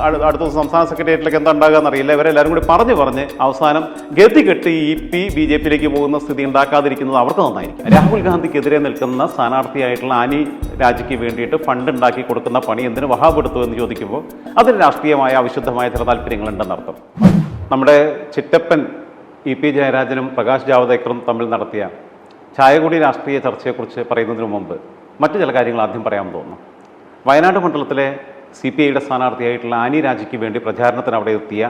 അടു- അടുത്ത സംസ്ഥാന സെക്രട്ടേറിയറ്റിലേക്ക് എന്താ ഉണ്ടാകുക എന്നറിയില്ല. ഇവരെല്ലാവരും കൂടി പറഞ്ഞു പറഞ്ഞ് അവസാനം ഗതി കെട്ടി ഇ പി ബി ജെ പിയിലേക്ക് പോകുന്ന സ്ഥിതി ഉണ്ടാക്കാതിരിക്കുന്നത് അവർക്ക് നന്നായിരിക്കും. രാഹുൽ ഗാന്ധിക്കെതിരെ നിൽക്കുന്ന സ്ഥാനാർത്ഥിയായിട്ടുള്ള ആനി രാജിക്ക് വേണ്ടിയിട്ട് ഫണ്ട് ഉണ്ടാക്കി കൊടുക്കുന്ന പണി എന്തിനു വഹാപ്പെടുത്തു എന്ന് ചോദിക്കുമ്പോൾ അതിന് രാഷ്ട്രീയമായ അവിശുദ്ധമായ ചില താല്പര്യങ്ങളുണ്ടെന്നർത്ഥം നമ്മുടെ ചിറ്റപ്പൻ ഇ പി ജയരാജനും പ്രകാശ് ജാവദേക്കറും തമ്മിൽ നടത്തിയ ചായകുടി രാഷ്ട്രീയ ചർച്ചയെക്കുറിച്ച് പറയുന്നതിന് മുമ്പ് മറ്റു ചില കാര്യങ്ങൾ ആദ്യം പറയാമെന്ന് തോന്നുന്നു. വയനാട് മണ്ഡലത്തിലെ സി പി ഐയുടെ സ്ഥാനാർത്ഥിയായിട്ടുള്ള ആനി രാജയ്ക്ക് വേണ്ടി പ്രചാരണത്തിന് അവിടെ എത്തിയ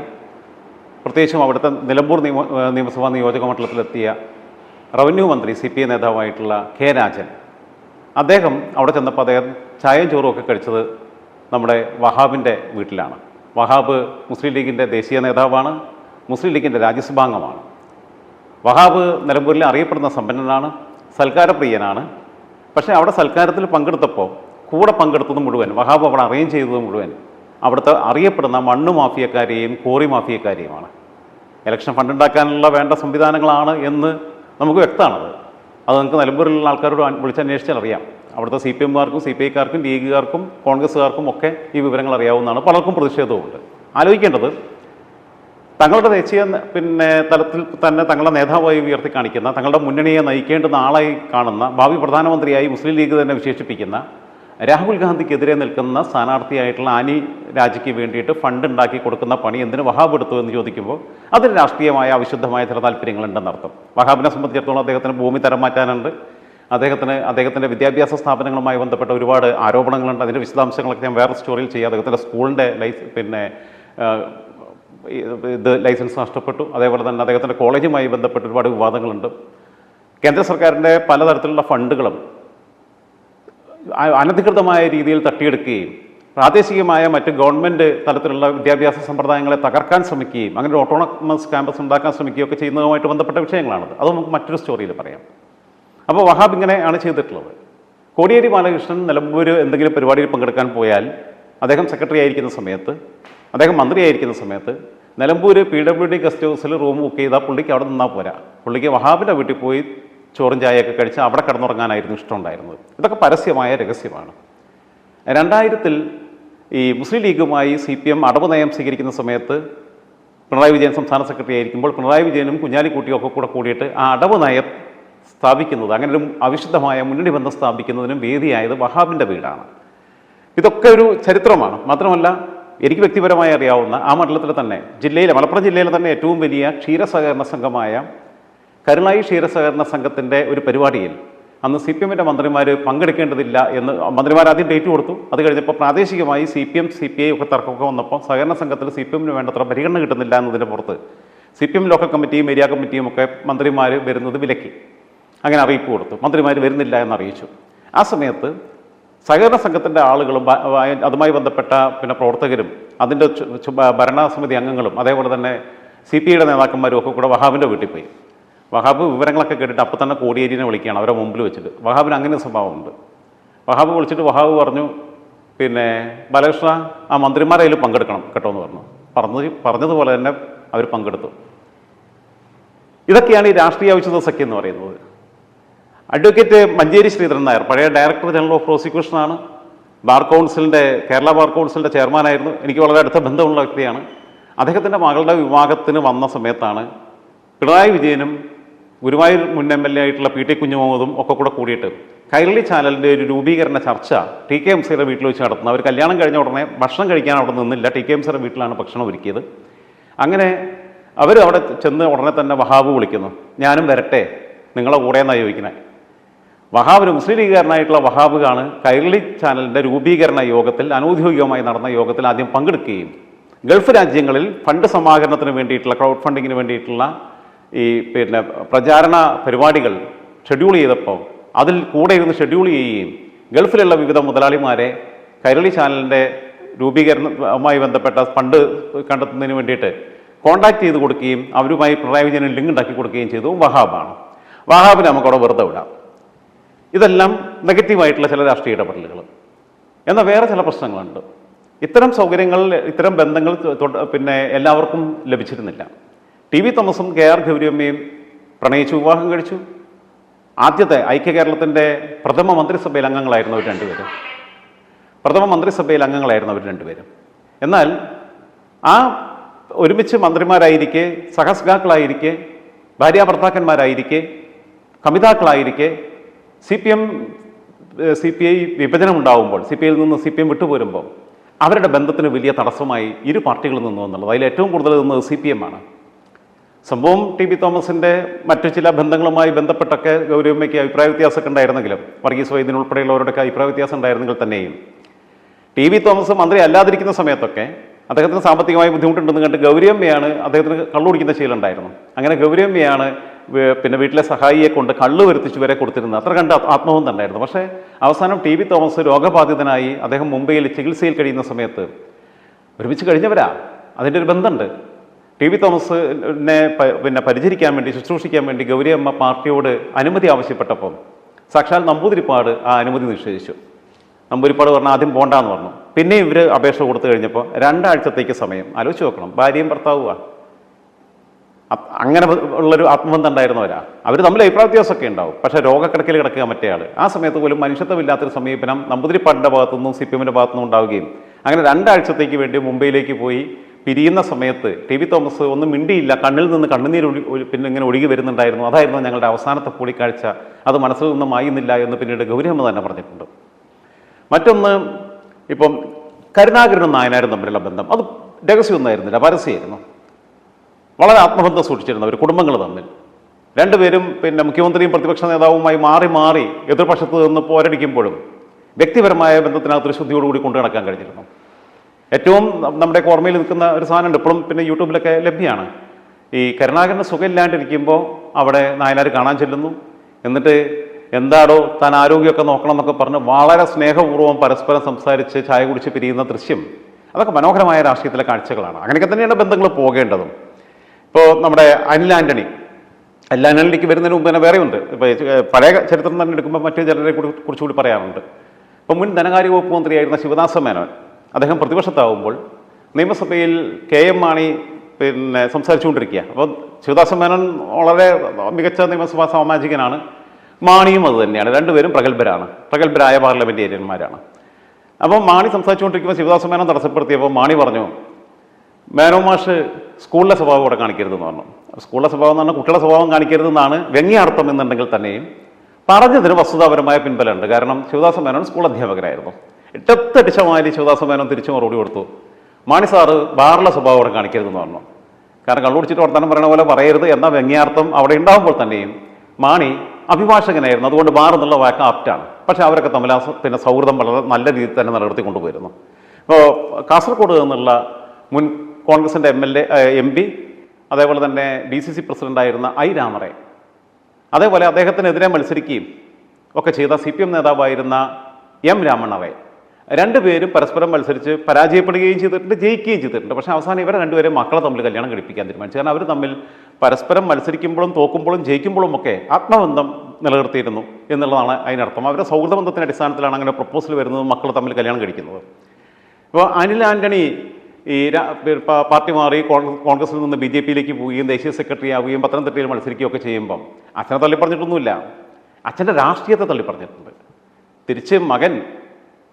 പ്രത്യേകിച്ചും അവിടുത്തെ നിലമ്പൂർ നിയമ നിയമസഭാ നിയോജക മണ്ഡലത്തിലെത്തിയ റവന്യൂ മന്ത്രി സി പി ഐ നേതാവായിട്ടുള്ള കെ രാജൻ. അദ്ദേഹം അവിടെ ചെന്നപ്പോൾ അദ്ദേഹം ചായയും ചോറും ഒക്കെ കഴിച്ചത് നമ്മുടെ വഹാബിന്റെ വീട്ടിലാണ്. വഹാബ് മുസ്ലിം ലീഗിന്റെ ദേശീയ നേതാവാണ് മുസ്ലിം ലീഗിന്റെ രാജ്യസഭാംഗമാണ്. വഹാബ് നിലമ്പൂരിൽ അറിയപ്പെടുന്ന സമ്പന്നനാണ് സൽക്കാരപ്രിയനാണ്. പക്ഷേ അവിടെ സൽക്കാരത്തിൽ പങ്കെടുത്തപ്പോൾ കൂടെ പങ്കെടുത്തത് മുഴുവൻ വഹാബ് അവിടെ അറേഞ്ച് ചെയ്തത് മുഴുവൻ. അവിടുത്തെ അറിയപ്പെടുന്ന മണ്ണ് മാഫിയക്കാരെയും കോറി മാഫിയക്കാരെയുമാണ്. ഇലക്ഷൻ ഫണ്ട് ഉണ്ടാക്കാനുള്ള വേണ്ട സംവിധാനങ്ങളാണ് എന്ന് നമുക്ക് വ്യക്തമാണത്. അത് നമുക്ക് നിലമ്പൂരിലുള്ള ആൾക്കാരോട് വിളിച്ച് വിളിച്ചന്വേഷിച്ചാൽ അറിയാം. അവിടുത്തെ സി പി എമ്മുകാർക്കും സി പി ഐക്കാർക്കും ലീഗുകാർക്കും കോൺഗ്രസ്സുകാർക്കും ഒക്കെ ഈ വിവരങ്ങൾ അറിയാവുന്നതാണ്. പലർക്കും പ്രതിഷേധവുമുണ്ട്. ആലോചിക്കേണ്ടത് തങ്ങളുടെ ദേശീയ പിന്നെ തലത്തിൽ തന്നെ തങ്ങളുടെ നേതാവായി ഉയർത്തി കാണിക്കുന്ന തങ്ങളുടെ മുന്നണിയെ നയിക്കേണ്ടുന്ന ആളായി കാണുന്ന ഭാവി പ്രധാനമന്ത്രിയായി മുസ്ലിം ലീഗ് തന്നെ വിശേഷിപ്പിക്കുന്ന രാഹുൽ ഗാന്ധിക്കെതിരെ നിൽക്കുന്ന സ്ഥാനാർത്ഥിയായിട്ടുള്ള ആനി രാജിക്ക് വേണ്ടിയിട്ട് ഫണ്ട് ഉണ്ടാക്കി കൊടുക്കുന്ന പണി എന്തിന് വഹാബ് എടുത്തു എന്ന് ചോദിക്കുമ്പോൾ അതിന് രാഷ്ട്രീയമായ അവിശുദ്ധമായ ചില താല്പര്യങ്ങളുണ്ടെന്നർത്ഥം വഹാബിനെ സംബന്ധിച്ചിടത്തോളം അദ്ദേഹത്തിന് ഭൂമി തരം മാറ്റാനുണ്ട്. അദ്ദേഹത്തിന് അദ്ദേഹത്തിന്റെ വിദ്യാഭ്യാസ സ്ഥാപനങ്ങളുമായി ബന്ധപ്പെട്ട ഒരുപാട് ആരോപണങ്ങളുണ്ട്. അതിന്റെ വിശദാംശങ്ങളൊക്കെ ഞാൻ വേറെ സ്റ്റോറിയിൽ ചെയ്യാം. അദ്ദേഹത്തിന്റെ സ്കൂളിന്റെ ലൈസ് പിന്നെ ഇത് ലൈസൻസ് നഷ്ടപ്പെട്ടു. അതേപോലെ തന്നെ അദ്ദേഹത്തിന്റെ കോളേജുമായി ബന്ധപ്പെട്ട് ഒരുപാട് വിവാദങ്ങളുണ്ട്. കേന്ദ്ര സർക്കാരിന്റെ പലതരത്തിലുള്ള ഫണ്ടുകളും അനധികൃതമായ രീതിയിൽ തട്ടിയെടുക്കുകയും പ്രാദേശികമായ മറ്റ് ഗവൺമെന്റ് തലത്തിലുള്ള വിദ്യാഭ്യാസ സമ്പ്രദായങ്ങളെ തകർക്കാൻ ശ്രമിക്കുകയും അങ്ങനെ ഒരു ഓട്ടോണമസ് ക്യാമ്പസ് ഉണ്ടാക്കാൻ ശ്രമിക്കുകയും ഒക്കെ ചെയ്യുന്നതുമായിട്ട് ബന്ധപ്പെട്ട വിഷയങ്ങളാണത്. അത് നമുക്ക് മറ്റൊരു സ്റ്റോറിയിൽ പറയാം. അപ്പോൾ വഹാബ് ഇങ്ങനെയാണ് ചെയ്തിട്ടുള്ളത്. കോടിയേരി ബാലകൃഷ്ണൻ നിലമ്പൂർ എന്തെങ്കിലും പരിപാടിയിൽ പങ്കെടുക്കാൻ പോയാൽ അദ്ദേഹം സെക്രട്ടറി ആയിരിക്കുന്ന സമയത്ത് അദ്ദേഹം മന്ത്രിയായിരിക്കുന്ന സമയത്ത് Nilambur P W D guest ഹൗസിൽ റൂം ബുക്ക് ചെയ്താൽ പുള്ളിക്ക് അവിടെ നിന്നാൽ പോരാ. പുള്ളിക്ക് വഹാബിന്റെ വീട്ടിൽ പോയി ചോറും ചായയൊക്കെ കഴിച്ച് അവിടെ കിടന്നുറങ്ങാനായിരുന്നു ഇഷ്ടമുണ്ടായിരുന്നത്. ഇതൊക്കെ പരസ്യമായ രഹസ്യമാണ്. രണ്ടായിരത്തിൽ ഈ മുസ്ലിം ലീഗുമായി സി പി എം അടവ് നയം സ്വീകരിക്കുന്ന സമയത്ത് പിണറായി വിജയൻ സംസ്ഥാന സെക്രട്ടറി ആയിരിക്കുമ്പോൾ പിണറായി വിജയനും കുഞ്ഞാലിക്കുട്ടിയും ഒക്കെ കൂടെ കൂടിയിട്ട് ആ അടവ് നയം സ്ഥാപിക്കുന്നത് അങ്ങനെ ഒരു അവിശുദ്ധമായ മുന്നണി ബന്ധം സ്ഥാപിക്കുന്നതിനും വേദിയായത് വഹാബിന്റെ വീടാണ്. ഇതൊക്കെ ഒരു ചരിത്രമാണ്. മാത്രമല്ല എനിക്ക് വ്യക്തിപരമായി അറിയാവുന്ന ആ മണ്ഡലത്തിൽ തന്നെ ജില്ലയിലെ മലപ്പുറം ജില്ലയിലെ തന്നെ ഏറ്റവും വലിയ ക്ഷീരസഹകരണ സംഘമായ കരുളായി ക്ഷീരസഹകരണ സംഘത്തിന്റെ ഒരു പരിപാടിയിൽ അന്ന് സി പി എമ്മിന്റെ മന്ത്രിമാർ പങ്കെടുക്കേണ്ടതില്ല എന്ന് മന്ത്രിമാർ ആദ്യം ഡേറ്റ് കൊടുത്തു. അത് കഴിഞ്ഞപ്പോൾ പ്രാദേശികമായി C P M C P I ഒക്കെ തർക്കമൊക്കെ വന്നപ്പോൾ സഹകരണ സംഘത്തിൽ സി പി എമ്മിന് വേണ്ടത്ര പരിഗണന കിട്ടുന്നില്ല എന്നതിന്റെ പുറത്ത് സി പി എം ലോക്കൽ കമ്മിറ്റിയും ഏരിയ കമ്മിറ്റിയും ഒക്കെ മന്ത്രിമാർ വരുന്നത് വിലക്കി. അങ്ങനെ അറിയിപ്പ് കൊടുത്തു. മന്ത്രിമാർ വരുന്നില്ല എന്ന് അറിയിച്ചു ആ സമയത്ത് സഹകരണ സംഘത്തിന്റെ ആളുകളും അതുമായി ബന്ധപ്പെട്ട പിന്നെ പ്രവർത്തകരും അതിന്റെ ഭരണസമിതി അംഗങ്ങളും അതേപോലെ തന്നെ സി പി ഐയുടെ നേതാക്കന്മാരും ഒക്കെ കൂടെ വഹാബിന്റെ വീട്ടിൽ പോയി. വഹാബ് വിവരങ്ങളൊക്കെ കേട്ടിട്ട് അപ്പം തന്നെ കോടിയേരിനെ വിളിക്കുകയാണ് അവരെ മുമ്പിൽ വെച്ചിട്ട്. വഹാബിന് അങ്ങനെ സ്വഭാവമുണ്ട്. വഹാബ് വിളിച്ചിട്ട് വഹാബ് പറഞ്ഞു പിന്നെ ബാലകൃഷ്ണ ആ മന്ത്രിമാരെ അതിൽ പങ്കെടുക്കണം കേട്ടോ എന്ന് പറഞ്ഞു. പറഞ്ഞത് പറഞ്ഞതുപോലെ തന്നെ അവർ പങ്കെടുത്തു. ഇതൊക്കെയാണ് ഈ രാഷ്ട്രീയ ഔഷധ സഖ്യം എന്ന് പറയുന്നത്. അഡ്വക്കേറ്റ് മഞ്ചേരി ശ്രീധരൻ നായർ പഴയ ഡയറക്ടർ ജനറൽ ഓഫ് പ്രോസിക്യൂഷനാണ് ബാർ കൗൺസിലിന്റെ കേരള ബാർ കൗൺസിലിന്റെ ചെയർമാനായിരുന്നു എനിക്ക് വളരെ അടുത്ത ബന്ധമുള്ള വ്യക്തിയാണ്. അദ്ദേഹത്തിന്റെ മകളുടെ വിവാഹത്തിന് വന്ന സമയത്താണ് പിണറായി വിജയനും ഗുരുവായൂർ മുൻ എം എൽ എ ആയിട്ടുള്ള പി ടി കുഞ്ഞുമുഹമ്മദും ഒക്കെ കൂടെ കൂടിയിട്ട് കൈരളി ചാനലിന്റെ ഒരു രൂപീകരണ ചർച്ച ടി കെ എം സിയുടെ വീട്ടിൽ വെച്ച് നടത്തുന്നത്. അവർ കല്യാണം കഴിഞ്ഞ ഉടനെ ഭക്ഷണം കഴിക്കാൻ അവിടെ നിന്നില്ല. ടി കെ എം സിയുടെ വീട്ടിലാണ് ഭക്ഷണം ഒരുക്കിയത്. അങ്ങനെ അവർ അവിടെ ചെന്ന് ഉടനെ തന്നെ വഹാബ് വിളിക്കുന്നു. ഞാനും വരട്ടെ നിങ്ങളെ കൂടെ എന്നാണ് ചോദിക്കണേ വഹാബ് ഒരു മുസ്ലിം ലീഗുകാരനായിട്ടുള്ള വഹാബാണ് കൈരളി ചാനലിന്റെ രൂപീകരണ യോഗത്തിൽ അനൗദ്യോഗികമായി നടന്ന യോഗത്തിൽ ആദ്യം പങ്കെടുക്കുകയും ഗൾഫ് രാജ്യങ്ങളിൽ ഫണ്ട് സമാഹരണത്തിന് വേണ്ടിയിട്ടുള്ള ക്രൗഡ് ഫണ്ടിങ്ങിന് വേണ്ടിയിട്ടുള്ള ഈ പിന്നെ പ്രചാരണ പരിപാടികൾ ഷെഡ്യൂൾ ചെയ്തപ്പോൾ അതിൽ കൂടെ ഇരുന്ന് ഷെഡ്യൂൾ ചെയ്യുകയും ഗൾഫിലുള്ള വിവിധ മുതലാളിമാരെ കൈരളി ചാനലിന്റെ രൂപീകരണവുമായി ബന്ധപ്പെട്ട ഫണ്ട് കണ്ടെത്തുന്നതിന് വേണ്ടിയിട്ട് കോൺടാക്ട് ചെയ്ത് കൊടുക്കുകയും അവരുമായി പിണറായി വിജയന് ലിങ്ക് ഉണ്ടാക്കി കൊടുക്കുകയും ചെയ്തു. വഹാബാണ്. വഹാബിനെ നമുക്കവിടെ വെറുതെ വിടാം. ഇതെല്ലാം നെഗറ്റീവായിട്ടുള്ള ചില രാഷ്ട്രീയ ഇടപെടലുകൾ. എന്നാൽ വേറെ ചില പ്രശ്നങ്ങളുണ്ട്. ഇത്തരം സൗകര്യങ്ങൾ ഇത്തരം ബന്ധങ്ങൾ പിന്നെ എല്ലാവർക്കും ലഭിച്ചിരുന്നില്ല. ടി വി തോമസും കെ ആർ ഗൗരിയമ്മയും പ്രണയിച്ചു വിവാഹം കഴിച്ചു. ആദ്യത്തെ ഐക്യ കേരളത്തിന്റെ പ്രഥമ മന്ത്രിസഭയിൽ അംഗങ്ങളായിരുന്നു അവർ രണ്ടുപേരും. പ്രഥമ മന്ത്രിസഭയിൽ അംഗങ്ങളായിരുന്നു അവർ രണ്ടുപേരും. എന്നാൽ ആ ഒരുമിച്ച് മന്ത്രിമാരായിരിക്കെ സഹസ്ഗാക്കളായിരിക്കെ ഭാര്യാഭർത്താക്കന്മാരായിരിക്കെ കമിതാക്കളായിരിക്കെ C P M C P I വിഭജനം ഉണ്ടാവുമ്പോൾ സി പി ഐയിൽ നിന്ന് സി പി എം വിട്ടുപോരുമ്പോൾ അവരുടെ ബന്ധത്തിന് വലിയ തടസ്സമായി ഇരു പാർട്ടികളിൽ നിന്നു എന്നുള്ളത് അതിൽ ഏറ്റവും കൂടുതൽ നിന്നത് സി പി എം ആണ്. സംഭവം ടി ബി തോമസിന്റെ മറ്റു ചില ബന്ധങ്ങളുമായി ബന്ധപ്പെട്ടൊക്കെ ഗൗരവമ്മയ്ക്ക് അഭിപ്രായ വ്യത്യാസമൊക്കെ ഉണ്ടായിരുന്നെങ്കിലും വർഗീസ് വൈദ്യൻ ഉൾപ്പെടെയുള്ളവരുടെയൊക്കെ അഭിപ്രായ വ്യത്യാസം ഉണ്ടായിരുന്നെങ്കിൽ തന്നെയും. ടി വി തോമസ് മന്ത്രി അല്ലാതിരിക്കുന്ന സമയത്തൊക്കെ അദ്ദേഹത്തിന് സാമ്പത്തികമായി ബുദ്ധിമുട്ടുണ്ടെന്ന് കണ്ട് ഗൗരിയമ്മയാണ് അദ്ദേഹത്തിന് കള്ളുകുടിക്കുന്ന ശീലമുണ്ടായിരുന്നു. അങ്ങനെ ഗൗരിയമ്മയാണ് പിന്നെ വീട്ടിലെ സഹായിയെ കൊണ്ട് കള്ളു വരുത്തിച്ച് വരെ കൊടുത്തിരുന്നത്. അത്ര കണ്ട് ആത്മവും തന്നെയായിരുന്നു പക്ഷേ അവസാനം ടി വി തോമസ് രോഗബാധിതനായി അദ്ദേഹം മുംബൈയിൽ ചികിത്സയിൽ കഴിയുന്ന സമയത്ത് ഒരുമിച്ച് കഴിഞ്ഞവരാ? അതിന്റെ ഒരു ബന്ധമുണ്ട്. ടി വി തോമസിനെ പിന്നെ പരിചരിക്കാൻ വേണ്ടി ശുശ്രൂഷിക്കാൻ വേണ്ടി ഗൗരിയമ്മ പാർട്ടിയോട് അനുമതി ആവശ്യപ്പെട്ടപ്പം സാക്ഷാൽ നമ്പൂതിരിപ്പാട് ആ അനുമതി നിഷേധിച്ചു. നമ്പൂരിപ്പാട് പറഞ്ഞാൽ ആദ്യം പോണ്ടാന്ന് പറഞ്ഞു. പിന്നെ ഇവർ അപേക്ഷ കൊടുത്തു കഴിഞ്ഞപ്പോൾ രണ്ടാഴ്ചത്തേക്ക് സമയം. ആലോചിച്ച് നോക്കണം. ഭാര്യയും ഭർത്താവുക അ- അങ്ങനെ ഉള്ളൊരു ആത്മബന്ധം ഉണ്ടായിരുന്നവരാ അവർ തമ്മിൽ അഭിപ്രായ വ്യത്യാസമൊക്കെ ഉണ്ടാവും. പക്ഷേ രോഗക്കിടക്കിൽ കിടക്കുക മറ്റേ ആൾ ആ സമയത്ത് പോലും മനുഷ്യത്വമില്ലാത്തൊരു സമീപനം നമ്പൂതിരിപ്പാടിന്റെ ഭാഗത്തുനിന്നും സി പി എമ്മിന്റെ ഭാഗത്തുനിന്നും ഉണ്ടാവുകയും അങ്ങനെ രണ്ടാഴ്ചത്തേക്ക് വേണ്ടി മുംബൈയിലേക്ക് പോയി പിരിയുന്ന സമയത്ത് ടി വി തോമസ് ഒന്നും മിണ്ടിയില്ല. കണ്ണിൽ നിന്ന് കണ്ണുനീർ പിന്നെ ഇങ്ങനെ ഒഴുകി വരുന്നുണ്ടായിരുന്നു. അതായിരുന്നു ഞങ്ങളുടെ അവസാനത്തെ കൂടിക്കാഴ്ച. അത് മനസ്സിൽ നിന്നും മായുന്നില്ല എന്ന് പിന്നീട് ഗൗരിയമ്മ തന്നെ പറഞ്ഞിട്ടുണ്ട്. മറ്റൊന്ന് ഇപ്പം കരുണാകരനും നായനാരും തമ്മിലുള്ള ബന്ധം. അത് രഹസ്യമൊന്നായിരുന്നില്ല. പരസ്യമായിരുന്നു. വളരെ ആത്മബന്ധം സൂക്ഷിച്ചിരുന്ന ഒരു കുടുംബങ്ങൾ തമ്മിൽ. രണ്ടുപേരും പിന്നെ മുഖ്യമന്ത്രിയും പ്രതിപക്ഷ നേതാവുമായി മാറി മാറി എതിർപക്ഷത്ത് നിന്ന് പോരടിക്കുമ്പോഴും വ്യക്തിപരമായ ബന്ധത്തിനകത്ത് ഒരു ശുദ്ധിയോടുകൂടി കൊണ്ടു നടക്കാൻ കഴിഞ്ഞിരുന്നു. ഏറ്റവും നമ്മുടെ ഓർമ്മയിൽ നിൽക്കുന്ന ഒരു സാധനമുണ്ട്. ഇപ്പോഴും പിന്നെ യൂട്യൂബിലൊക്കെ ലഭ്യമാണ്. ഈ കരുണാകരന് സുഖമില്ലാണ്ടിരിക്കുമ്പോൾ അവിടെ നായനാർ കാണാൻ ചെല്ലുന്നു. എന്നിട്ട് എന്താടോ താൻ ആരോഗ്യമൊക്കെ നോക്കണം എന്നൊക്കെ പറഞ്ഞ് വളരെ സ്നേഹപൂർവം പരസ്പരം സംസാരിച്ച് ചായ കുടിച്ച് പിരിയുന്ന ദൃശ്യം. അതൊക്കെ മനോഹരമായ രാഷ്ട്രീയത്തിലെ കാഴ്ചകളാണ്. അങ്ങനെയൊക്കെ തന്നെയാണ് ബന്ധങ്ങൾ പോകേണ്ടതും. ഇപ്പോൾ നമ്മുടെ അനിൽ ആന്റണി. അനിൽ ആന്റണിക്ക് വരുന്നതിന് മുമ്പ് തന്നെ വേറെയുണ്ട്. ഇപ്പോൾ പഴയ ചരിത്രം തന്നെ എടുക്കുമ്പോൾ മറ്റു ചിലരെ കൂടി കുറച്ചുകൂടി പറയാറുണ്ട്. ഇപ്പം മുൻ ധനകാര്യ വകുപ്പ് മന്ത്രിയായിരുന്ന ശിവദാസ മേനോൻ അദ്ദേഹം പ്രതിപക്ഷത്താവുമ്പോൾ നിയമസഭയിൽ കെ എം മാണി പിന്നെ സംസാരിച്ചുകൊണ്ടിരിക്കുക. അപ്പോൾ ശിവദാസ മേനോൻ വളരെ മികച്ച നിയമസഭാ സാമാജികനാണ്. മാണിയും അത് തന്നെയാണ്. രണ്ടുപേരും പ്രഗത്ഭരാണ്. പ്രഗത്ഭരായ പാർലമെന്റേറിയന്മാരാണ് അപ്പോൾ മാണി സംസാരിച്ചുകൊണ്ടിരിക്കുമ്പോൾ ശിവദാസ മേനോൻ തടസ്സപ്പെടുത്തിയപ്പോൾ മാണി പറഞ്ഞു മേനോ മാഷ് സ്കൂളിലെ സ്വഭാവം ഇവിടെ കാണിക്കരുതെന്ന് പറഞ്ഞു. സ്കൂളിലെ സ്വഭാവം എന്ന് പറഞ്ഞാൽ കുട്ടികളുടെ സ്വഭാവം കാണിക്കരുതെന്നാണ് വ്യംഗ്യാർത്ഥം എന്നുണ്ടെങ്കിൽ തന്നെയും പറഞ്ഞതിന് വസ്തുതാപരമായ പിൻബലമുണ്ട്. കാരണം ശിവദാസ മേനോൻ സ്കൂൾ അധ്യാപകരായിരുന്നു ഇട്ടത്തടിച്ച മാതിരി ശിവദാസ മേനോൻ തിരിച്ചു മറുപടി കൊടുത്തു. മാണി സാറ് ബാറിലെ സ്വഭാവം അവിടെ കാണിക്കരുതെന്ന് പറഞ്ഞു. കാരണം കള്ളുപിടിച്ചിട്ട് വർത്തമാനം പറയണ പോലെ പറയരുത് എന്ന വ്യംഗ്യാർത്ഥം അവിടെ ഉണ്ടാകുമ്പോൾ തന്നെയും മാണി അഭിഭാഷകനായിരുന്നു. അതുകൊണ്ട് ബാർ എന്നുള്ള വാക്ക് ആപ്റ്റാണ്. പക്ഷേ അവരൊക്കെ തമ്മിൽ പിന്നെ സൗഹൃദം വളരെ നല്ല രീതിയിൽ തന്നെ നിലനിർത്തി കൊണ്ടുപോയിരുന്നു. ഇപ്പോൾ കാസർഗോഡ് നിന്നുള്ള മുൻ കോൺഗ്രസിന്റെ M L A M P അതേപോലെ തന്നെ ഡി സി സി പ്രസിഡന്റായിരുന്ന ഐ രാമറെ. അതേപോലെ അദ്ദേഹത്തിനെതിരെ മത്സരിക്കുകയും ഒക്കെ ചെയ്ത സി പി എം നേതാവായിരുന്ന എം രാമണ്ണറെ രണ്ടുപേരും പരസ്പരം മത്സരിച്ച് പരാജയപ്പെടുകയും ചെയ്തിട്ടുണ്ട് ജയിക്കുകയും ചെയ്തിട്ടുണ്ട്. പക്ഷേ അവസാനം ഇവരെ രണ്ടുപേരും മക്കളെ തമ്മിൽ കല്യാണം കഴിപ്പിക്കാൻ തീരുമാനിച്ചു. കാരണം അവർ തമ്മിൽ പരസ്പരം മത്സരിക്കുമ്പോഴും തോക്കുമ്പോഴും ജയിക്കുമ്പോഴും ഒക്കെ ആത്മബന്ധം നിലനിർത്തിയിരുന്നു എന്നുള്ളതാണ് അതിനർത്ഥം. അവരുടെ സൗഹൃദ ബന്ധത്തിന്റെ അടിസ്ഥാനത്തിലാണ് അങ്ങനെ പ്രപ്പോസൽ വരുന്നത് മക്കൾ തമ്മിൽ കല്യാണം കഴിക്കുന്നത്. ഇപ്പോൾ അനിൽ ആന്റണി ഈ പാർട്ടി മാറി കോൺഗ്രസിൽ നിന്ന് ബി ജെ പിയിലേക്ക് പോവുകയും ദേശീയ സെക്രട്ടറി ആവുകയും പത്തനംതിട്ടയിൽ മത്സരിക്കുകയൊക്കെ ചെയ്യുമ്പം അച്ഛനെ തള്ളിപ്പറഞ്ഞിട്ടൊന്നുമില്ല. അച്ഛന്റെ രാഷ്ട്രീയത്തെ തള്ളിപ്പറഞ്ഞിട്ടുണ്ട്. തിരിച്ച് മകൻ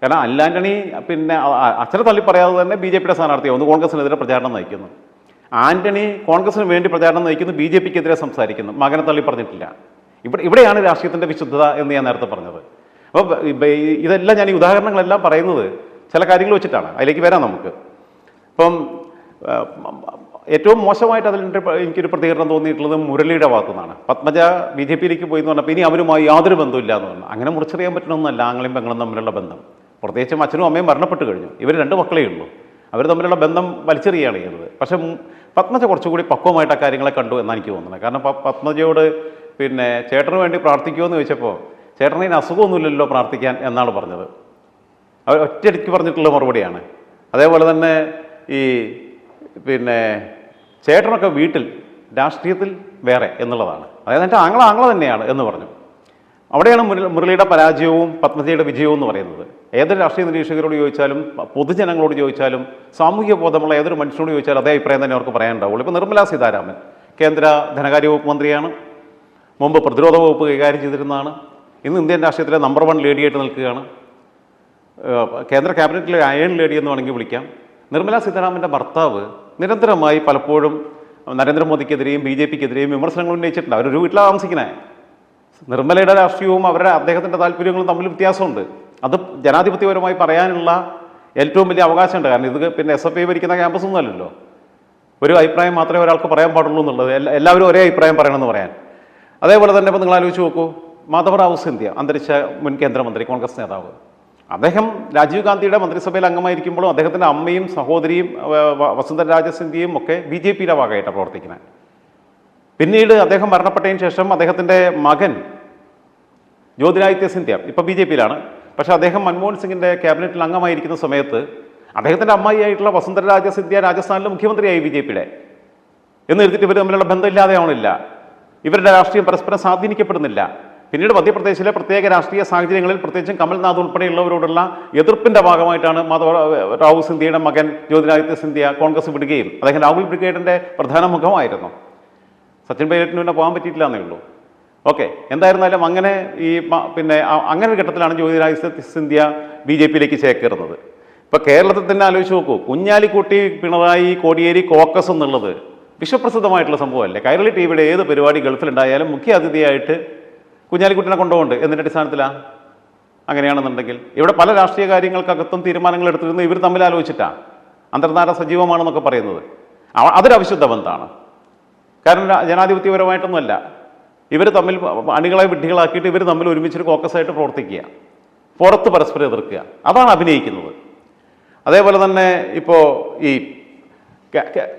കാരണം അല്ലാണ്ടണി പിന്നെ അച്ഛനെ തള്ളി പറയാതെ തന്നെ ബി ജെ പിയുടെ സ്ഥാനാർത്ഥിയാവുന്നു കോൺഗ്രസിനെതിരെ പ്രചാരണം നയിക്കുന്നു. ആന്റണി കോൺഗ്രസിന് വേണ്ടി പ്രചാരണം നയിക്കുന്നു ബി ജെ പിക്കെതിരെ സംസാരിക്കുന്നു. മകനെ തള്ളി പറഞ്ഞിട്ടില്ല. ഇവിടെ ഇവിടെയാണ് രാഷ്ട്രീയത്തിന്റെ വിശുദ്ധത എന്ന് ഞാൻ നേരത്തെ പറഞ്ഞത്. അപ്പോൾ ഇതെല്ലാം ഞാൻ ഈ ഉദാഹരണങ്ങളെല്ലാം പറയുന്നത് ചില കാര്യങ്ങൾ വെച്ചിട്ടാണ്. അതിലേക്ക് വരാം നമുക്ക്. ഇപ്പം ഏറ്റവും മോശമായിട്ട് അതിൽ എനിക്കൊരു പ്രതികരണം തോന്നിയിട്ടുള്ളത് മുരളിയുടെ ഭാഗത്തു നിന്നാണ് പത്മജ ബി ജെ പിയിലേക്ക് പോയി എന്ന് പറഞ്ഞപ്പോൾ ഇനി അവരുമായി യാതൊരു ബന്ധമില്ല എന്ന് പറഞ്ഞു. അങ്ങനെ മുറിച്ചറിയാൻ പറ്റണമെന്നല്ല ആങ്ങളെയും പെങ്ങളും തമ്മിലുള്ള ബന്ധം. പ്രത്യേകിച്ചും അച്ഛനും അമ്മയും മരണപ്പെട്ട് കഴിഞ്ഞു. ഇവർ രണ്ട് മക്കളേ ഉള്ളൂ. അവർ തമ്മിലുള്ള ബന്ധം വലിച്ചെറിയുകയാണ് ചെയ്യുന്നത് പക്ഷേ പത്മജ കുറച്ചുകൂടി പക്വമായിട്ട് ആ കാര്യങ്ങളെ കണ്ടു എന്നാണ് എനിക്ക് തോന്നുന്നത്. കാരണം പത്മജയോട് പിന്നെ ചേട്ടന് വേണ്ടി പ്രാർത്ഥിക്കുമോ എന്ന് ചോദിച്ചപ്പോൾ ചേട്ടന് ഇതിന് അസുഖമൊന്നുമില്ലല്ലോ പ്രാർത്ഥിക്കാൻ എന്നാണ് പറഞ്ഞത്. അവർ ഒറ്റയടിക്ക് പറഞ്ഞിട്ടുള്ള മറുപടിയാണ്. അതേപോലെ തന്നെ ഈ പിന്നെ ചേട്ടനൊക്കെ വീട്ടിൽ രാഷ്ട്രീയത്തിൽ വേറെ എന്നുള്ളതാണ്. അതായത് എന്റെ ആങ്ങള ആങ്ങള തന്നെയാണ് എന്ന് പറഞ്ഞു. അവിടെയാണ് മുരളി- മുരളിയുടെ പരാജയവും പത്മജയുടെ വിജയവും എന്ന് പറയുന്നത്. ഏതൊരു രാഷ്ട്രീയ നിരീക്ഷകരോട് ചോദിച്ചാലും പൊതുജനങ്ങളോട് ചോദിച്ചാലും സാമൂഹ്യ ബോധമുള്ള ഏതൊരു മനുഷ്യനോട് ചോദിച്ചാലും അതേ അഭിപ്രായം തന്നെ അവർക്ക് പറയാനുണ്ടാവുള്ളൂ. ഇപ്പോൾ നിർമ്മലാ സീതാരാമൻ കേന്ദ്ര ധനകാര്യ വകുപ്പ് മന്ത്രിയാണ്. മുമ്പ് പ്രതിരോധ വകുപ്പ് കൈകാര്യം ചെയ്തിരുന്നതാണ്. ഇന്ന് ഇന്ത്യൻ രാഷ്ട്രീയത്തിലെ നമ്പർ വൺ ലേഡിയായിട്ട് നിൽക്കുകയാണ്. കേന്ദ്ര ക്യാബിനറ്റിലെ അയൺ ലേഡി എന്ന് വേണമെങ്കിൽ വിളിക്കാം. നിർമ്മലാ സീതാരാമന്റെ ഭർത്താവ് നിരന്തരമായി പലപ്പോഴും നരേന്ദ്രമോദിക്കെതിരെയും ബി ജെ പിക്കെതിരെയും വിമർശനങ്ങൾ ഉന്നയിച്ചിട്ടുണ്ട്. അവരൊരു വീട്ടിലാണ് താമസിക്കുന്നത് നിർമ്മലയുടെ രാഷ്ട്രീയവും അവരുടെ അദ്ദേഹത്തിന്റെ താല്പര്യങ്ങളും തമ്മിൽ വ്യത്യാസമുണ്ട്. അത് ജനാധിപത്യപരമായി പറയാനുള്ള ഏറ്റവും വലിയ അവകാശമുണ്ട്. കാരണം ഇത് പിന്നെ എസ് എഫ് ഐ ഭരിക്കുന്ന ക്യാമ്പസ് ഒന്നുമല്ലല്ലോ ഒരു അഭിപ്രായം മാത്രമേ ഒരാൾക്ക് പറയാൻ പാടുള്ളൂ എന്നുള്ളത്. എല്ലാവരും ഒരേ അഭിപ്രായം പറയണമെന്ന് പറയാൻ. അതേപോലെ തന്നെ ഇപ്പോൾ നിങ്ങൾ ആലോചിച്ച് നോക്കൂ. മാധവറാവു സിന്ധ്യ അന്തരിച്ച മുൻ കേന്ദ്രമന്ത്രി കോൺഗ്രസ് നേതാവ്. അദ്ദേഹം രാജീവ് ഗാന്ധിയുടെ മന്ത്രിസഭയിൽ അംഗമായിരിക്കുമ്പോഴും അദ്ദേഹത്തിന്റെ അമ്മയും സഹോദരിയും വസുന്ധര രാജ സിന്ധ്യയും ഒക്കെ ബി ജെ പിയുടെ ഭാഗമായിട്ടാണ് പ്രവർത്തിക്കുന്നത്. പിന്നീട് അദ്ദേഹം മരണപ്പെട്ടതിന് ശേഷം അദ്ദേഹത്തിന്റെ മകൻ ജ്യോതിരാദിത്യ സിന്ധ്യ ഇപ്പം ബി ജെ പിയിലാണ്. പക്ഷേ അദ്ദേഹം മൻമോഹൻ സിംഗിന്റെ ക്യാബിനറ്റിൽ അംഗമായിരിക്കുന്ന സമയത്ത് അദ്ദേഹത്തിന്റെ അമ്മായിയായിട്ടുള്ള വസുന്ധര രാജ സിന്ധ്യ രാജസ്ഥാനിലെ മുഖ്യമന്ത്രിയായി ബി ജെ പിയുടെ. എന്ന് എഴുതിയിട്ട് ഇവർ തമ്മിലുള്ള ബന്ധമില്ലാതെ ആവണില്ല. ഇവരുടെ രാഷ്ട്രീയം പരസ്പരം സ്വാധീനിക്കപ്പെടുന്നില്ല. പിന്നീട് മധ്യപ്രദേശിലെ പ്രത്യേക രാഷ്ട്രീയ സാഹചര്യങ്ങളിൽ പ്രത്യേകിച്ചും കമൽനാഥ് ഉൾപ്പെടെയുള്ളവരോടുള്ള എതിർപ്പിന്റെ ഭാഗമായിട്ടാണ് മാധവ റാവു സിന്ധ്യയുടെ മകൻ ജ്യോതിരാദിത്യ സിന്ധ്യ കോൺഗ്രസ് വിടുകയും അദ്ദേഹം രാഹുൽ ബ്രിഗേഡിന്റെ പ്രധാന മുഖമായിരുന്നു. സച്ചിൻ പൈലറ്റിന് പിന്നെ പോകാൻ പറ്റിയിട്ടില്ല എന്നേ ഉള്ളൂ. ഓക്കെ. എന്തായിരുന്നാലും അങ്ങനെ ഈ പിന്നെ അങ്ങനെ ഘട്ടത്തിലാണ് ജ്യോതിരാദിത്യ സിന്ധ്യ ബി ജെ പിയിലേക്ക് ചേക്കേറുന്നത്. ഇപ്പോൾ കേരളത്തിൽ തന്നെ ആലോചിച്ച് നോക്കൂ. കുഞ്ഞാലിക്കുട്ടി പിണറായി കോടിയേരി കോക്കസ് എന്നുള്ളത് വിശ്വപ്രസിദ്ധമായിട്ടുള്ള സംഭവമല്ലേ? കൈരളി ടി വിയുടെ ഏത് പരിപാടി ഗൾഫിലുണ്ടായാലും മുഖ്യ അതിഥിയായിട്ട് കുഞ്ഞാലിക്കുട്ടിനെ കൊണ്ടുപോകുന്നുണ്ട്. എന്തിന്റെ അടിസ്ഥാനത്തിലാണ് അങ്ങനെയാണെന്നുണ്ടെങ്കിൽ. ഇവിടെ പല രാഷ്ട്രീയ കാര്യങ്ങൾക്കകത്തും തീരുമാനങ്ങൾ എടുത്തിരുന്നു ഇവർ തമ്മിൽ ആലോചിച്ചിട്ടാണ് അന്തർനാട സജീവമാണെന്നൊക്കെ പറയുന്നത്. അതൊരു അവിശുദ്ധ ബന്ധമാണ്. കാരണം ജനാധിപത്യപരമായിട്ടൊന്നുമല്ല. ഇവർ തമ്മിൽ അണികളെ വിഡ്ഢികളാക്കിയിട്ട് ഇവർ തമ്മിൽ ഒരുമിച്ചൊരു കോക്കസായിട്ട് പ്രവർത്തിക്കുക. പുറത്ത് പരസ്പരം എതിർക്കുക. അതാണ് അഭിനയിക്കുന്നത്. അതേപോലെ തന്നെ ഇപ്പോൾ ഈ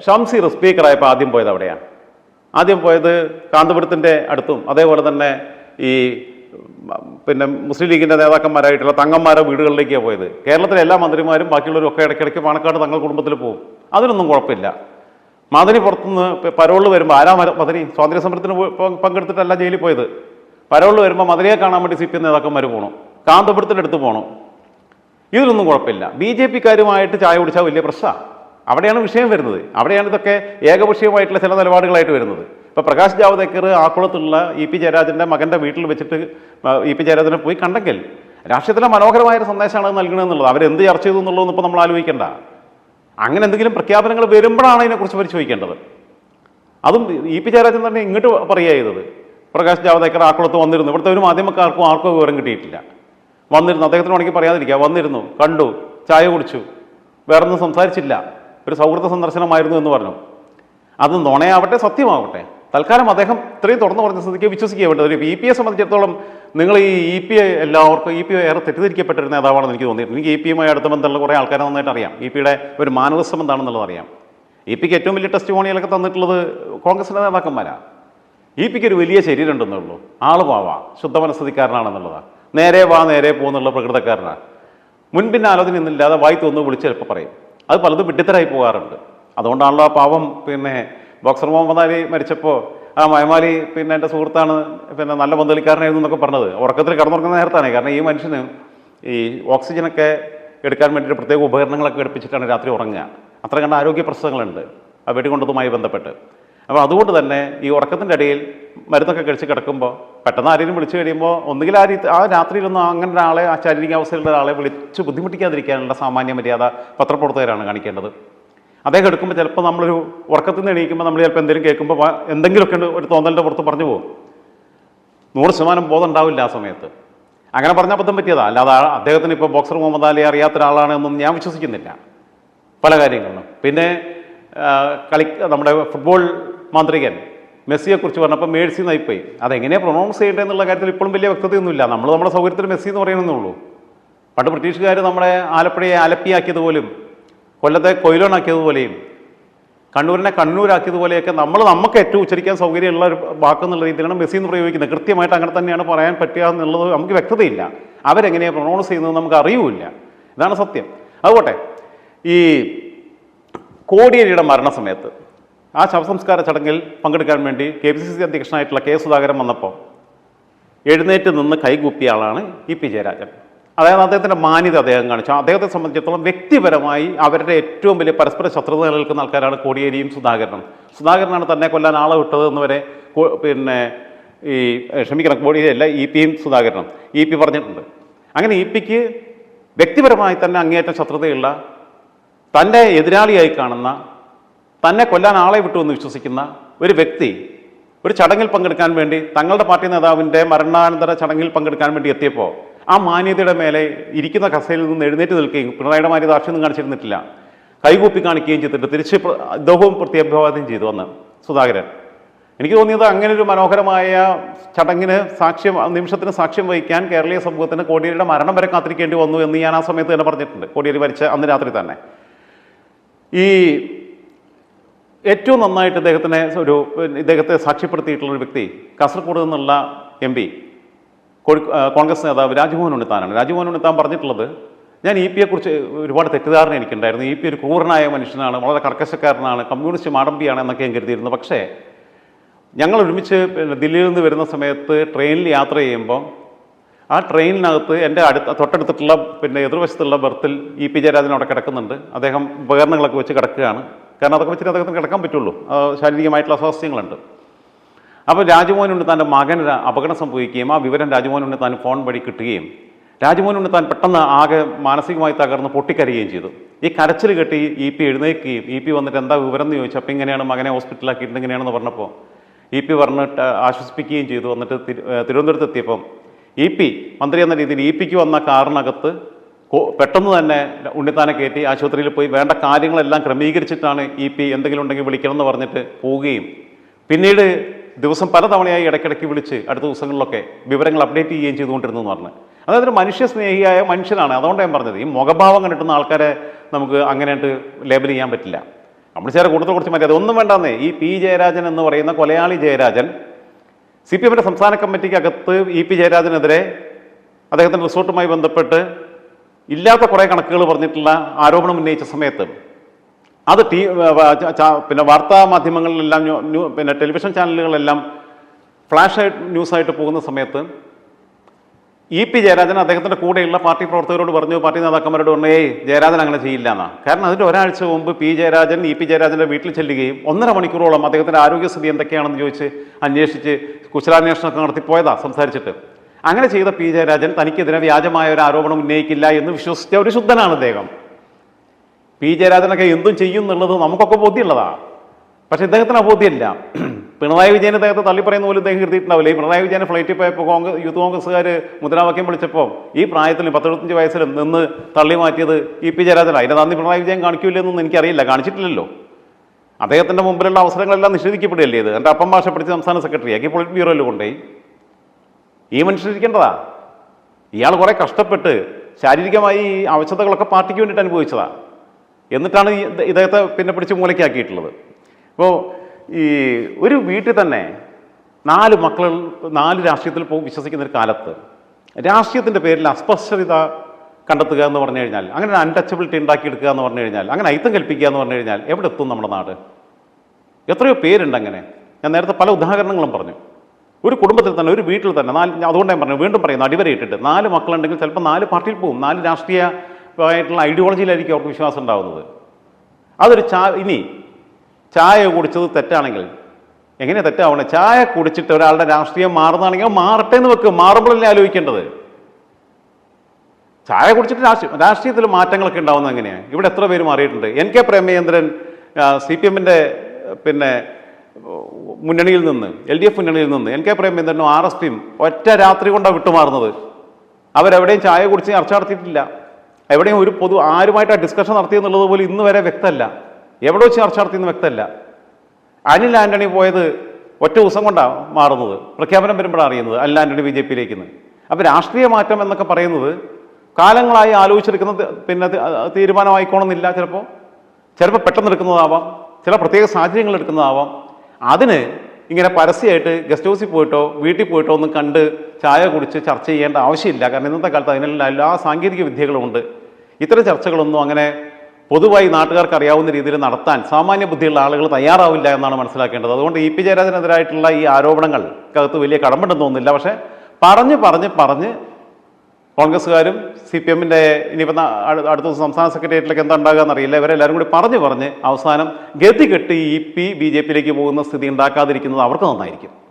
ഷംസീർ സ്പീക്കറായപ്പോൾ ആദ്യം പോയത് അവിടെയാണ്. ആദ്യം പോയത് കാന്തപുരത്തിന്റെ അടുത്തും അതേപോലെ തന്നെ ഈ പിന്നെ മുസ്ലിം ലീഗിന്റെ നേതാക്കന്മാരായിട്ടുള്ള തങ്ങന്മാരുടെ വീടുകളിലേക്കാണ് പോയത്. കേരളത്തിലെ എല്ലാ മന്ത്രിമാരും ബാക്കിയുള്ളവരും ഒക്കെ ഇടയ്ക്കിടയ്ക്ക് പാണക്കാട് തങ്ങൾ കുടുംബത്തിൽ പോകും. അതിനൊന്നും കുഴപ്പമില്ല. മദനി പുറത്തുനിന്ന് പരോളിൽ വരുമ്പോൾ ആരാ മദനി? സ്വാതന്ത്ര്യ സമരത്തിന് പങ്കെടുത്തിട്ടല്ല ജയിലിൽ പോയത്. പരോളിൽ വരുമ്പോൾ മദനിയെ കാണാൻ വേണ്ടി സി പി നേതാക്കന്മാർ പോകണം കാന്തപുരത്തിന്റെ അടുത്ത് പോകണം ഇതിലൊന്നും കുഴപ്പമില്ല. ബി ജെ പിക്കാരുമായിട്ട് ചായ കുടിച്ചാൽ വലിയ പ്രശ്നമാണ് അവിടെയാണ് വിഷയം വരുന്നത്. അവിടെയാണ് ഇതൊക്കെ ഏകപക്ഷീയമായിട്ടുള്ള ചില നിലപാടുകളായിട്ട് വരുന്നത്. ഇപ്പോൾ പ്രകാശ് ജാവദേക്കർ ആക്കുളത്തുള്ള ഇ പി ജയരാജന്റെ മകന്റെ വീട്ടിൽ വെച്ചിട്ട് ഇ പി ജയരാജനെ പോയി കണ്ടെങ്കിൽ രാഷ്ട്രീയത്തിലെ മനോഹരമായ സന്ദേശമാണ് നൽകണമെന്നുള്ളത് അവരെന്ത് ചർച്ച ചെയ്തു എന്നുള്ളതൊന്നും ഇപ്പോൾ നമ്മൾ ആലോചിക്കേണ്ട. അങ്ങനെ എന്തെങ്കിലും പ്രഖ്യാപനങ്ങൾ വരുമ്പോഴാണ് ഇതിനെക്കുറിച്ച് പരിശോധിക്കേണ്ടത് അതും ഇ പി ജയരാജൻ തന്നെ ഇങ്ങോട്ട് പറയുക ചെയ്തത്. പ്രകാശ് ജാവദേക്കർ ആക്കുളത്ത് വന്നിരുന്നു. ഇവിടുത്തെ ഒരു മാധ്യമക്കാർക്കും ആർക്കും വിവരം കിട്ടിയിട്ടില്ല. വന്നിരുന്നു. അദ്ദേഹത്തിന് വേണമെങ്കിൽ പറയാതിരിക്കുക വന്നിരുന്നു. കണ്ടു. ചായ കുടിച്ചു. വേറെ ഒന്നും സംസാരിച്ചില്ല. ഒരു സൗഹൃദ സന്ദർശനമായിരുന്നു എന്ന് പറഞ്ഞു. അത് നുണയാവട്ടെ സത്യമാവട്ടെ. തൽക്കാലം അദ്ദേഹം ഇത്രയും തുറന്നു പറഞ്ഞ സ്ഥിതിക്ക് വിശ്വസിക്കുക വേണ്ടത്. ഒരു പി എ സംബന്ധിച്ചിടത്തോളം നിങ്ങൾ ഈ ഇ പി ഐ എല്ലാവർക്കും ഇ പി ഐ ഏറെ തെറ്റിദ്ധരിക്കപ്പെട്ടിരുന്ന നേതാവാണെന്ന് എനിക്ക് തോന്നിയിട്ടുണ്ട്. എനിക്ക് ഇ പി യുമായി അടുത്ത ബന്ധമുള്ള കുറേ ആൾക്കാരെ നന്നായിട്ട് അറിയാം. ഇ പിയുടെ ഒരു മാനവസ്വം എന്താണെന്നുള്ളത് അറിയാം. ഇ പിക്ക് ഏറ്റവും വലിയ ടെസ്റ്റ് മോണികളൊക്കെ തന്നിട്ടുള്ളത് കോൺഗ്രസിന്റെ നേതാക്കന്മാരാണ് ഇ പിക്ക് ഒരു വലിയ ശരീരം ഉണ്ടെന്നുള്ളൂ ആൾ പാവാ ശുദ്ധ മനസ്സതിക്കാരനാണെന്നുള്ളതാണ് നേരെ വാ നേരെ പോകുന്നുള്ള പ്രകൃതക്കാരനാണ് മുൻപിന്റെ ആലോചന ഇന്നില്ലാതെ വായി തോന്നുന്നു വിളിച്ച് ചിലപ്പോൾ പറയും. അത് പലതും വിഡ്ഢിത്തരായി പോകാറുണ്ട്. അതുകൊണ്ടാണല്ലോ ആ പാവം പിന്നെ ബോക്സർ മുഹമ്മദ് അലി മരിച്ചപ്പോൾ ആ മയമാലി പിന്നെ എന്റെ സുഹൃത്താണ് പിന്നെ നല്ല പന്തലിക്കാരനായിരുന്നു എന്നൊക്കെ പറഞ്ഞത്. ഉറക്കത്തിൽ കടന്നുറങ്ങുന്ന നേരത്താണ്. കാരണം ഈ മനുഷ്യന് ഈ ഓക്സിജനൊക്കെ എടുക്കാൻ വേണ്ടിയിട്ട് പ്രത്യേക ഉപകരണങ്ങളൊക്കെ എടുപ്പിച്ചിട്ടാണ് രാത്രി ഉറങ്ങുക. അത്ര കണ്ട ആരോഗ്യ പ്രശ്നങ്ങളുണ്ട്. ആ വെടികൊണ്ടതുമായി ബന്ധപ്പെട്ട്. അപ്പോൾ അതുകൊണ്ട് തന്നെ ഈ ഉറക്കത്തിന്റെ ഇടയിൽ മരുന്നൊക്കെ കഴിച്ച് കിടക്കുമ്പോൾ പെട്ടെന്ന് ആരെങ്കിലും വിളിച്ചു കഴിയുമ്പോൾ ഒന്നുകിൽ ആ രീതി ആ രാത്രിയിലൊന്നും അങ്ങനെ ഒരാളെ ആ ശാരീരിക അവസ്ഥയിലുള്ള ഒരാളെ വിളിച്ച് ബുദ്ധിമുട്ടിക്കാതിരിക്കാനുള്ള സാമാന്യ മര്യാദ പത്രപ്രവർത്തകരാണ് കാണിക്കേണ്ടത്. അദ്ദേഹം എടുക്കുമ്പോൾ ചിലപ്പോൾ നമ്മളൊരു ഉറക്കത്തിൽ നിന്ന് എണീക്കുമ്പോൾ നമ്മൾ ചിലപ്പോൾ എന്തെങ്കിലും കേൾക്കുമ്പോൾ എന്തെങ്കിലുമൊക്കെ ഒരു തോന്നലിന്റെ പുറത്ത് പറഞ്ഞു പോകും. നൂറ് ശതമാനം ബോധം ഉണ്ടാവില്ല ആ സമയത്ത്. അങ്ങനെ പറഞ്ഞാൽ അബദ്ധം പറ്റിയതാ. അല്ലാതെ അദ്ദേഹത്തിന് ഇപ്പോൾ ബോക്സർ മുഹമ്മദ് അലി അറിയാത്ത ഒരാളാണ് എന്നൊന്നും ഞാൻ വിശ്വസിക്കുന്നില്ല. പല കാര്യങ്ങളും പിന്നെ കളി നമ്മുടെ ഫുട്ബോൾ മാന്ത്രികൻ മെസ്സിയെക്കുറിച്ച് പറഞ്ഞപ്പോൾ മേഴ്സി നയിപ്പോയി. അതെങ്ങനെയാണ് പ്രൊണൗൺസ് ചെയ്യേണ്ടത് എന്നുള്ള കാര്യത്തിൽ ഇപ്പോഴും വലിയ വ്യക്തതയൊന്നുമില്ല. നമ്മൾ നമ്മുടെ സൗകര്യത്തിൽ മെസ്സി എന്ന് പറയുന്നേ ഉള്ളൂ. പണ്ട് ബ്രിട്ടീഷുകാർ നമ്മുടെ ആലപ്പുഴയെ ആലപ്പിയാക്കിയതുപോലും കൊല്ലത്തെ കൊയിലോണാക്കിയതുപോലെയും കണ്ണൂരിനെ കണ്ണൂരാക്കിയതുപോലെയൊക്കെ നമ്മൾ നമുക്ക് ഏറ്റവും ഉച്ചരിക്കാൻ സൗകര്യമുള്ള ഒരു വാക്കെന്നുള്ള രീതിയിലാണ് മെസ്സി എന്ന് പ്രയോഗിക്കുന്നത്. കൃത്യമായിട്ട് അങ്ങനെ തന്നെയാണ് പറയാൻ പറ്റുക എന്നുള്ളത് നമുക്ക് വ്യക്തതയില്ല. അവരെങ്ങനെയാണ് പ്രൊണൗൺസ് ചെയ്യുന്നത് നമുക്ക് അറിയില്ല. ഇതാണ് സത്യം. അതുകൊട്ടെ ഈ കോടിയേരിയുടെ മരണസമയത്ത് ആ ശവസംസ്കാര ചടങ്ങിൽ പങ്കെടുക്കാൻ വേണ്ടി കെ പി സി സി അധ്യക്ഷനായിട്ടുള്ള കെ സുധാകരൻ വന്നപ്പോൾ എഴുന്നേറ്റ് നിന്ന് കൈകൂപ്പിയ ആളാണ് ഇ പി ജയരാജൻ. അതായത് അദ്ദേഹത്തിന്റെ മാന്യത അദ്ദേഹം കാണിച്ചു. അദ്ദേഹത്തെ സംബന്ധിച്ചിടത്തോളം വ്യക്തിപരമായി അവരുടെ ഏറ്റവും വലിയ പരസ്പര ശത്രുത നിലനിൽക്കുന്ന ആൾക്കാരാണ് കോടിയേരിയും സുധാകരനും. സുധാകരനാണ് തന്നെ കൊല്ലാൻ ആളെ വിട്ടത് എന്ന് വരെ പിന്നെ ഈ ക്ഷമിക്കണം കോടിയേരിയല്ല ഇ പിയും സുധാകരനും. ഇ പി പറഞ്ഞിട്ടുണ്ട്. അങ്ങനെ ഇ പിക്ക് വ്യക്തിപരമായി തന്നെ അങ്ങേയറ്റം ശത്രുതയുള്ള തന്റെ എതിരാളിയായി കാണുന്ന തന്നെ കൊല്ലാൻ ആളെ വിട്ടു എന്ന് വിശ്വസിക്കുന്ന ഒരു വ്യക്തി ഒരു ചടങ്ങിൽ പങ്കെടുക്കാൻ വേണ്ടി തങ്ങളുടെ പാർട്ടി നേതാവിന്റെ മരണാനന്തര ചടങ്ങിൽ പങ്കെടുക്കാൻ വേണ്ടി എത്തിയപ്പോൾ ആ മാന്യതയുടെ മേലെ ഇരിക്കുന്ന കസേരയിൽ നിന്ന് എഴുന്നേറ്റ് നിൽക്കുകയും പിണറായിയുടെ മാന്യത ആവശ്യമൊന്നും കാണിച്ചിരുന്നിട്ടില്ല. കൈകൂപ്പി കാണിക്കുകയും ചെയ്തിട്ട് തിരിച്ച് ദൗഹവും പ്രത്യാഭിവാദ്യം ചെയ്തു വന്ന് സുധാകരൻ. എനിക്ക് തോന്നിയത് അങ്ങനെ ഒരു മനോഹരമായ ചടങ്ങിന് സാക്ഷ്യം നിമിഷത്തിന് സാക്ഷ്യം വഹിക്കാൻ കേരളീയ സമൂഹത്തിന് കോടിയേരിയുടെ മരണം വരെ കാത്തിരിക്കേണ്ടി വന്നു എന്ന് ഞാൻ ആ സമയത്ത് തന്നെ പറഞ്ഞിട്ടുണ്ട്. കോടിയേരി മരിച്ച അന്ന് രാത്രി തന്നെ. ഈ ഏറ്റവും നന്നായിട്ട് ഇദ്ദേഹത്തിനെ ഒരു ഇദ്ദേഹത്തെ സാക്ഷ്യപ്പെടുത്തിയിട്ടുള്ള ഒരു വ്യക്തി കാസർഗോഡ് നിന്നുള്ള എം പി. കോൺഗ്രസ് നേതാവ് രാജ്മോഹൻ ഉണ്ണിത്താനാണ് രാജ്മോഹൻ ഉണ്ണിത്താൻ പറഞ്ഞിട്ടുള്ളത് ഞാൻ ഇ പിയെക്കുറിച്ച് ഒരുപാട് തെറ്റിദ്ധാരണ എനിക്കുണ്ടായിരുന്നു. ഇ പി ഒരു ക്രൂരനായ മനുഷ്യനാണ് വളരെ കർക്കശക്കാരനാണ് കമ്മ്യൂണിസ്റ്റ് മാടമ്പിയാണ് എന്നൊക്കെ ഞാൻ കരുതിയിരുന്നു. പക്ഷേ ഞങ്ങൾ ഒരുമിച്ച് ദില്ലിയിൽ നിന്ന് വരുന്ന സമയത്ത് ട്രെയിനിൽ യാത്ര ചെയ്യുമ്പം ആ ട്രെയിനിനകത്ത് എന്റെ അടുത്ത തൊട്ടടുത്തിട്ടുള്ള പിന്നെ എതിർവശത്തുള്ള ബർത്തിൽ ഇ പി ജയരാജൻ അവിടെ കിടക്കുന്നുണ്ട്. അദ്ദേഹം ഉപകരണങ്ങളൊക്കെ വെച്ച് കിടക്കുകയാണ്. കാരണം അതൊക്കെ വെച്ചിട്ട് അദ്ദേഹത്തിന് കിടക്കാൻ പറ്റുള്ളൂ. ശാരീരികമായിട്ടുള്ള അസ്വാസ്ഥ്യങ്ങളുണ്ട്. അപ്പോൾ രാജ്മോഹൻ ഉണ്ണിത്താന്റെ മകന് അപകടം സംഭവിക്കുകയും ആ വിവരം രാജ്മോഹൻ ഉണ്ണിത്താൻ ഫോൺ വഴി കിട്ടുകയും രാജ്മോഹൻ ഉണ്ണിത്താൻ പെട്ടെന്ന് ആകെ മാനസികമായി തകർന്ന് പൊട്ടിക്കരയുകയും ചെയ്തു. ഈ കരച്ചിൽ കെട്ടി ഇ പി എഴുന്നേൽക്കുകയും ഇ പി വന്നിട്ട് എന്താ വിവരം എന്ന് ചോദിച്ചു. അപ്പം ഇങ്ങനെയാണ് മകനെ ഹോസ്പിറ്റലാക്കിയിട്ട് ഇങ്ങനെയാണെന്ന് പറഞ്ഞപ്പോൾ ഇ പി പറഞ്ഞിട്ട് ആശ്വസിപ്പിക്കുകയും ചെയ്തു. വന്നിട്ട് തിരു- തിരുവനന്തപുരത്ത് എത്തിയപ്പം ഇ പി മന്ത്രി എന്ന രീതിയിൽ ഇ പിക്ക് വന്ന കാറിനകത്ത് പെട്ടെന്ന് തന്നെ ഉണ്ണിത്താനെ കയറ്റി ആശുപത്രിയിൽ പോയി. വേണ്ട കാര്യങ്ങളെല്ലാം ക്രമീകരിച്ചിട്ടാണ് ഇ പി എന്തെങ്കിലും ഉണ്ടെങ്കിൽ വിളിക്കണമെന്ന് പറഞ്ഞിട്ട് പോവുകയും. പിന്നീട് ദിവസം പലതവണയായി ഇടയ്ക്കിടയ്ക്ക് വിളിച്ച് അടുത്ത ദിവസങ്ങളിലൊക്കെ വിവരങ്ങൾ അപ്ഡേറ്റ് ചെയ്യുകയും ചെയ്തുകൊണ്ടിരുന്നു എന്ന് പറഞ്ഞു. അതായത് ഒരു മനുഷ്യ സ്നേഹിയായ മനുഷ്യനാണ്. അതുകൊണ്ട് ഞാൻ പറഞ്ഞത്. ഈ മുഖഭാവം കണ്ടിട്ടുന്ന ആൾക്കാരെ നമുക്ക് അങ്ങനെയായിട്ട് ലേബൽ ചെയ്യാൻ പറ്റില്ല. നമ്മൾ ചേരെ കൂടുതൽ കുറച്ച് മതി. അതൊന്നും വേണ്ടെന്നേ. ഈ പി ജയരാജൻ എന്ന് പറയുന്ന കൊലയാളി ജയരാജൻ സി പി എമ്മിന്റെ സംസ്ഥാന കമ്മിറ്റിക്കകത്ത് ഇ പി ജയരാജനെതിരെ അദ്ദേഹത്തിന്റെ റിസോർട്ടുമായി ബന്ധപ്പെട്ട് ഇല്ലാത്ത കുറേ കണക്കുകൾ പറഞ്ഞിട്ടുള്ള ആരോപണം ഉന്നയിച്ച സമയത്ത് അത് ടി പിന്നെ വാർത്താ മാധ്യമങ്ങളിലെല്ലാം പിന്നെ ടെലിവിഷൻ ചാനലുകളെല്ലാം ഫ്ലാഷ് ആയിട്ട് ന്യൂസായിട്ട് പോകുന്ന സമയത്ത് ഇ പി ജയരാജൻ അദ്ദേഹത്തിന്റെ കൂടെയുള്ള പാർട്ടി പ്രവർത്തകരോട് പറഞ്ഞു പാർട്ടി നേതാക്കന്മാരോട് പറഞ്ഞു ഏയ് ജയരാജൻ അങ്ങനെ ചെയ്യില്ല എന്നാ കാരണം അതിന്റെ ഒരാഴ്ച മുമ്പ് പി ജയരാജൻ ഇ പി ജയരാജന്റെ വീട്ടിൽ ചെല്ലുകയും ഒന്നര മണിക്കൂറോളം അദ്ദേഹത്തിന്റെ ആരോഗ്യസ്ഥിതി എന്തൊക്കെയാണെന്ന് ചോദിച്ച് അന്വേഷിച്ച് കുശലാന്വേഷണമൊക്കെ നടത്തി പോയതാ സംസാരിച്ചിട്ട്. അങ്ങനെ ചെയ്ത പി ജയരാജൻ തനിക്കെതിരെ വ്യാജമായ ഒരു ആരോപണം ഉന്നയിക്കില്ല എന്ന് വിശ്വസിച്ച ഒരു ശുദ്ധനാണ് അദ്ദേഹം പി ജയരാജനൊക്കെ എന്തും ചെയ്യും എന്നുള്ളത് നമുക്കൊക്കെ ബോധ്യമുള്ളതാണ് പക്ഷെ ഇദ്ദേഹത്തിന് ആ ബോധ്യമില്ല. പിണറായി വിജയൻ അദ്ദേഹത്തെ തള്ളിപ്പറയുന്ന പോലും ഇദ്ദേഹം കരുതിയിട്ടുണ്ടാവില്ല ഈ പിണറായി വിജയൻ ഫ്ലൈറ്റിൽ പോയപ്പോൾ കോൺഗ്രസ് യൂത്ത് കോൺഗ്രസ്സുകാർ മുദ്രാവാക്യം വിളിച്ചപ്പോൾ ഈ പ്രായത്തിൽ പത്തെഴുപത്തഞ്ച് വയസ്സിൽ നിന്ന് തള്ളി മാറ്റിയത് ഇ പി ജയരാജനാണ് അതിന്റെ നന്ദി പിണറായി വിജയൻ കാണിക്കില്ലെന്നൊന്നും എനിക്കറിയില്ല. കാണിച്ചിട്ടില്ലല്ലോ. അദ്ദേഹത്തിന്റെ മുമ്പിലുള്ള അവസരങ്ങളെല്ലാം നിഷേധിക്കപ്പെടുകയല്ലേ ഇത്? എന്റെ അപ്പം ഭാഷ പഠിച്ച സംസ്ഥാന സെക്രട്ടറിയാക്കി പൊളിറ്റ് ബ്യൂറോയിൽ കൊണ്ടുപോയി. ഈ മനുഷ്യരിക്കേണ്ടതാ ഇയാൾ കുറേ കഷ്ടപ്പെട്ട് ശാരീരികമായി ഈ അവശതകളൊക്കെ പാർട്ടിക്ക് വേണ്ടിയിട്ട് അനുഭവിച്ചതാ. എന്നിട്ടാണ് ഇദ്ദേഹത്തെ പിന്നെ പിടിച്ച് മൂലയ്ക്കാക്കിയിട്ടുള്ളത്. അപ്പോൾ ഈ ഒരു വീട്ടിൽ തന്നെ നാല് മക്കൾ നാല് രാഷ്ട്രീയത്തിൽ പോകും വിശ്വസിക്കുന്ന ഒരു കാലത്ത് രാഷ്ട്രീയത്തിന്റെ പേരിൽ അസ്പശ്യത കണ്ടെത്തുക എന്ന് പറഞ്ഞു കഴിഞ്ഞാൽ അങ്ങനെ ഒരു അൺടച്ചബിലിറ്റി ഉണ്ടാക്കിയെടുക്കുക എന്ന് പറഞ്ഞു കഴിഞ്ഞാൽ അങ്ങനെ ഐത്തം കൽപ്പിക്കുക എന്ന് പറഞ്ഞു കഴിഞ്ഞാൽ എവിടെ എത്തും നമ്മുടെ നാട്? എത്രയോ പേരുണ്ട് അങ്ങനെ. ഞാൻ നേരത്തെ പല ഉദാഹരണങ്ങളും പറഞ്ഞു. ഒരു കുടുംബത്തിൽ തന്നെ ഒരു വീട്ടിൽ തന്നെ നാല് അതുകൊണ്ട് ഞാൻ പറഞ്ഞു വീണ്ടും പറയുന്നു അടിവരയിട്ടിട്ട് നാല് മക്കളുണ്ടെങ്കിൽ ചിലപ്പോൾ നാല് പാർട്ടിയിൽ പോകും നാല് രാഷ്ട്രീയമായിട്ടുള്ള ഐഡിയോളജിയിലായിരിക്കും അവർക്ക് വിശ്വാസം ഉണ്ടാകുന്നത് അതൊരു ചാ ഇനി ചായ കുടിച്ചത് തെറ്റാണെങ്കിൽ എങ്ങനെയാണ് തെറ്റാവണേ? ചായ കുടിച്ചിട്ട് ഒരാളുടെ രാഷ്ട്രീയം മാറുന്നതാണെങ്കിൽ മാറട്ടെ എന്ന് വെക്കും. മാറുമ്പോഴല്ലേ ആലോചിക്കേണ്ടത്? ചായ കുടിച്ചിട്ട് രാഷ്ട്രീയം രാഷ്ട്രീയത്തിൽ മാറ്റങ്ങളൊക്കെ ഉണ്ടാവുന്നത് എങ്ങനെയാണ് ഇവിടെ എത്ര പേര് മാറിയിട്ടുണ്ട്? N K Premachandran C P എമ്മിന്റെ പിന്നെ മുന്നണിയിൽ നിന്ന് എൽ ഡി എഫ് മുന്നണിയിൽ നിന്ന് എൻ കെ പ്രേമചന്ദ്രനും ആർ എസ് പിയും ഒറ്റ രാത്രി കൊണ്ടാണ് വിട്ടുമാറുന്നത്. അവരെവിടെയും ചായ കുടിച്ച് ചർച്ച നടത്തിയിട്ടില്ല. എവിടെയും ഒരു പൊതു ആരുമായിട്ടാണ് ഡിസ്കഷൻ നടത്തിയെന്നുള്ളത് പോലും ഇന്ന് വരെ വ്യക്തമല്ല. എവിടെ വെച്ച് ചർച്ച നടത്തിയെന്ന് വ്യക്തമല്ല. അനിൽ ആന്റണി പോയത് ഒറ്റ ദിവസം കൊണ്ടാണ് മാറുന്നത്. പ്രഖ്യാപനം വരുമ്പോഴാണ് അറിയുന്നത് അനിൽ ആന്റണി ബി ജെ പിയിലേക്ക് അപ്പോൾ രാഷ്ട്രീയ മാറ്റം എന്നൊക്കെ പറയുന്നത് കാലങ്ങളായി ആലോചിച്ചെടുക്കുന്ന പിന്നെ തീരുമാനമായിക്കോണമെന്നില്ല ചിലപ്പോൾ ചിലപ്പോൾ പെട്ടെന്ന് എടുക്കുന്നതാവാം. ചില പ്രത്യേക സാഹചര്യങ്ങൾ എടുക്കുന്നതാവാം. അതിന് ഇങ്ങനെ പരസ്യമായിട്ട് ഗസ്റ്റ് ഹൗസിൽ പോയിട്ടോ വീട്ടിൽ പോയിട്ടോ ഒന്നും കണ്ട് ചായ കുടിച്ച് ചർച്ച ചെയ്യേണ്ട ആവശ്യമില്ല. കാരണം ഇന്നത്തെ കാലത്ത് അതിനെല്ലാം എല്ലാ സാങ്കേതിക വിദ്യകളുമുണ്ട് ഇത്തരം ചർച്ചകളൊന്നും അങ്ങനെ പൊതുവായി നാട്ടുകാർക്ക് അറിയാവുന്ന രീതിയിൽ നടത്താൻ സാമാന്യ ബുദ്ധിയുള്ള ആളുകൾ തയ്യാറാവില്ല എന്നാണ് മനസ്സിലാക്കേണ്ടത്. അതുകൊണ്ട് ഇ പി ജയരാജനെതിരായിട്ടുള്ള ഈ ആരോപണങ്ങൾക്കകത്ത് വലിയ കടമ്പുണ്ടെന്ന് തോന്നുന്നില്ല. പക്ഷേ പറഞ്ഞ് പറഞ്ഞ് പറഞ്ഞ് കോൺഗ്രസ്സുകാരും സി പി എമ്മിന്റെ അടു- അടുത്ത ദിവസം സംസ്ഥാന സെക്രട്ടേറിയറ്റിലേക്ക് എന്താ ഉണ്ടാകുക ഇവരെല്ലാവരും കൂടി പറഞ്ഞു പറഞ്ഞ് അവസാനം ഗതി കെട്ടി ഇ പി ബി ജെ പിയിലേക്ക് പോകുന്ന സ്ഥിതി ഉണ്ടാക്കാതിരിക്കുന്നത് അവർക്ക് നന്നായിരിക്കും.